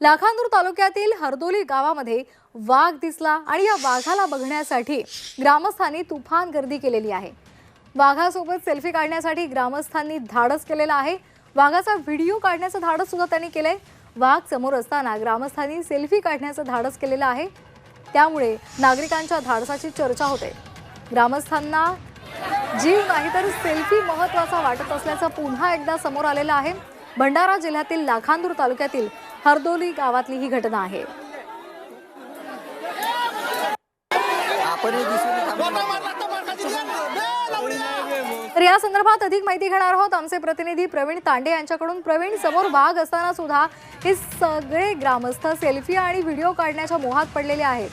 लाखांदूर तालुक्यातील हरदोली गावामध्ये वाघ दिसला आणि या वाघाला बघण्यासाठी ग्रामस्थांनी तुफान गर्दी केलेली आहे. वाघासोबत सेल्फी काढण्यासाठी ग्रामस्थांनी धाडस केलेलं आहे. वाघाचा व्हिडिओ काढण्याचं धाडस सुद्धा त्यांनी केलंय. वाघ समोर असताना ग्रामस्थांनी सेल्फी काढण्याचं धाडस केलेलं आहे. त्यामुळे नागरिकांच्या धाडसाची चर्चा होते. ग्रामस्थांना जीव नाही तर सेल्फी महत्त्वाचा वाटत असल्याचं पुन्हा एकदा समोर आलेलं आहे. भंडारा जिल्ह्यातील लाखांदूर तालुक्यातील हरदोली गावातली ही घटना आहे हे तर या संदर्भात अधिक माहिती घेणार आहोत आमचे प्रतिनिधी प्रवीण तांडे यांच्याकडून प्रवीण समोर वाघ असताना सुद्धा हे सगळे ग्रामस्थ सेल्फी आणि व्हिडिओ काढण्याच्या मोहात पडलेले आहेत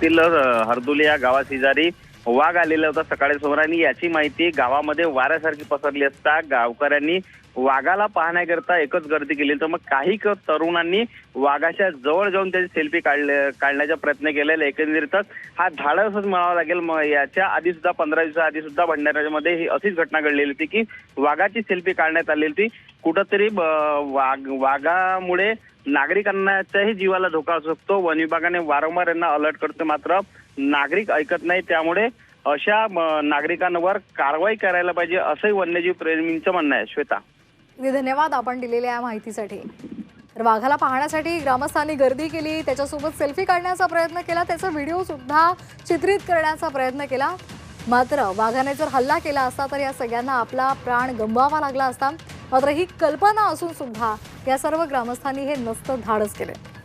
तील हरदुली या गावा शेजारी वाघ आलेला होता सकाळी समोर आणि याची माहिती गावामध्ये वाऱ्यासारखी पसरली असता गावकऱ्यांनी वाघाला पाहण्याकरता एकच गर्दी केली. तर मग काही क- तरुणांनी वाघाच्या जवळ जाऊन त्याची सेल्फी काढले काढण्याचा प्रयत्न केलेला एकंदरीतच हा धाडसच म्हणावा लागेल. मग याच्या आधी सुद्धा पंधरा दिवसा आधी सुद्धा भंडाऱ्यामध्ये ही अशीच घटना घडलेली होती की वाघाची सेल्फी काढण्यात आलेली होती. कुठंतरी ब- वाघ वाघामुळे नागरिकांच्याही जीवाला धोका असू शकतो. वन विभागाने वारंवार यांना अलर्ट करतो मात्र नागरिक ऐकत नाही. त्यामुळे अशा म, नागरिकांवर कारवाई करायला पाहिजे असंही वन्यजीव प्रेमींचं म्हणणं आहे. श्वेता. धन्यवाद आपण दिलेल्या या माहितीसाठी. तर वाघाला पाहण्यासाठी ग्रामस्थांनी गर्दी केली त्याच्यासोबत सेल्फी काढण्याचा प्रयत्न केला त्याचा व्हिडिओ सुद्धा चित्रित करण्याचा प्रयत्न केला. मात्र वाघाने जर हल्ला केला असता तर या सगळ्यांना आपला प्राण गमवावा लागला असता. मात्र ही कल्पना असून सुद्धा या सर्व ग्रामस्थांनी हे नसतं धाडस केले.